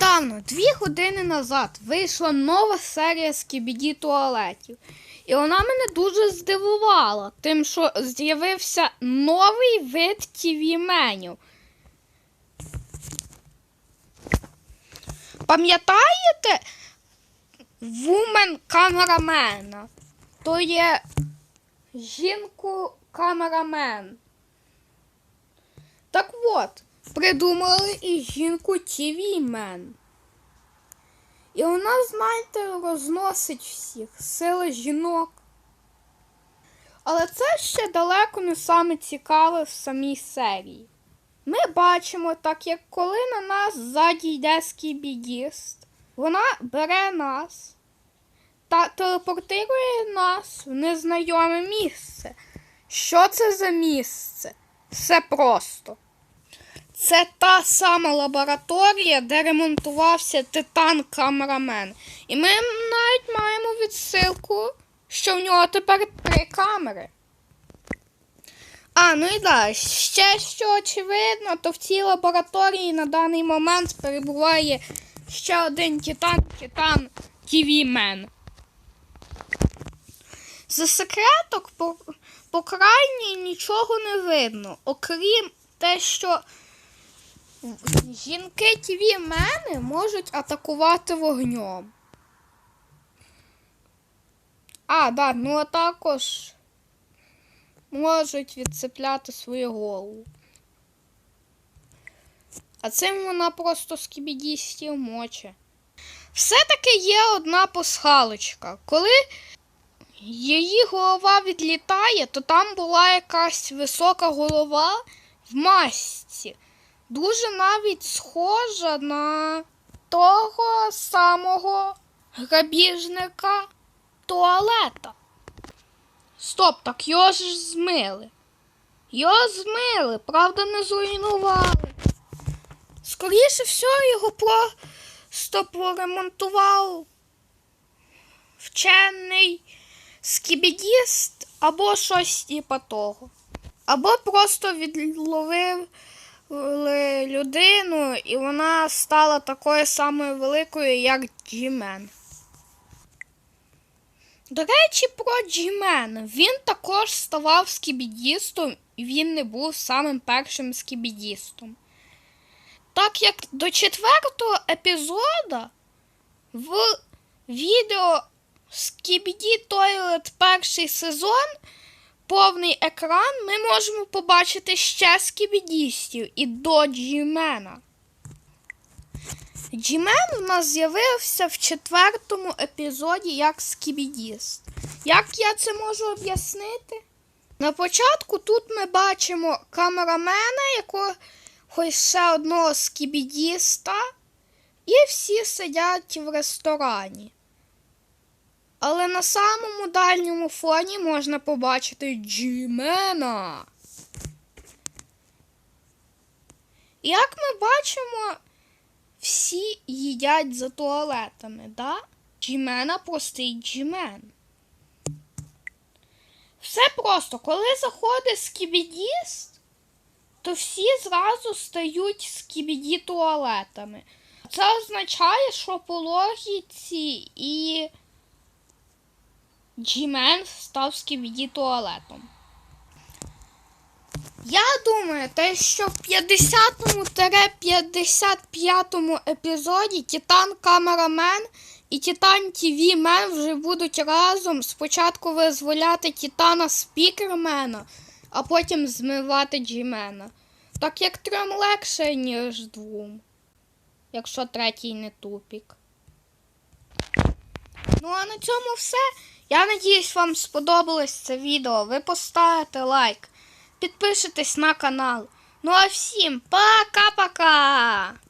Недавно, дві години назад, вийшла нова серія Скібіді туалетів. І вона мене дуже здивувала, тим, що з'явився новий вид тв меню. Пам'ятаєте вумен камерамена? То є жінку камерамен. Так от, придумали і жінку тв мен. І вона, знаєте, розносить всіх сили жінок. Але це ще далеко не саме цікаве в самій серії. Ми бачимо, так як коли на нас ззаді йде скібідіст, вона бере нас та телепортирує нас в незнайоме місце. Що це за місце? Все просто. Це та сама лабораторія, де ремонтувався титан камерамен. І ми навіть маємо відсилку, що в нього тепер три камери. А, ну і далі. Ще що очевидно, то в цій лабораторії на даний момент перебуває ще один титан, титан TV-мен. За секреток по, по крайній нічого не видно, окрім те, що жінки тв мени можуть атакувати вогнем. А, да, ну а також можуть відцепляти свою голову. А цим вона просто скібідістів моче. Все-таки є одна пасхалочка. Коли її голова відлітає, то там була якась висока голова в масці. Дуже навіть схожа на того самого грабіжника туалета. Стоп, так його ж змили. Його змили, правда, не зруйнували. Скоріше всього, його просто поремонтував вчений скібідіст або щось типа того. Або просто відловив людину, і вона стала такою самою великою, як Джімен. До речі, про Джімен. Він також ставав скібідістом, і він не був самим першим скібідістом. Так як до четвертого епізода в відео Скібіді Тойлет перший сезон повний екран ми можемо побачити ще скібідістів і до Джімена. Джімен у нас з'явився в четвертому епізоді як скібідіст. Як я це можу об'яснити? На початку тут ми бачимо камерамена, якогось ще одного скібідіста, і всі сидять в ресторані. Але на самому дальньому фоні можна побачити Джімена. Як ми бачимо, всі їдять за туалетами, да? Джімена простий джімен. Все просто, коли заходить скібідіст, то всі зразу стають скібіді туалетами. Це означає, що по логіці і Джімен став скібіді туалетом. Я думаю, те, що в 50-55 епізоді Титан Камерамен і Титан ТВ Мен вже будуть разом спочатку визволяти Титана Спікермена, а потім змивати Джімена. Так як трьом легше, ніж двом. Якщо третій не тупік. Ну а на цьому все. Я надіюсь, вам сподобалось це відео. Ви поставите лайк, підпишитесь на канал. Ну а всім пока-пока!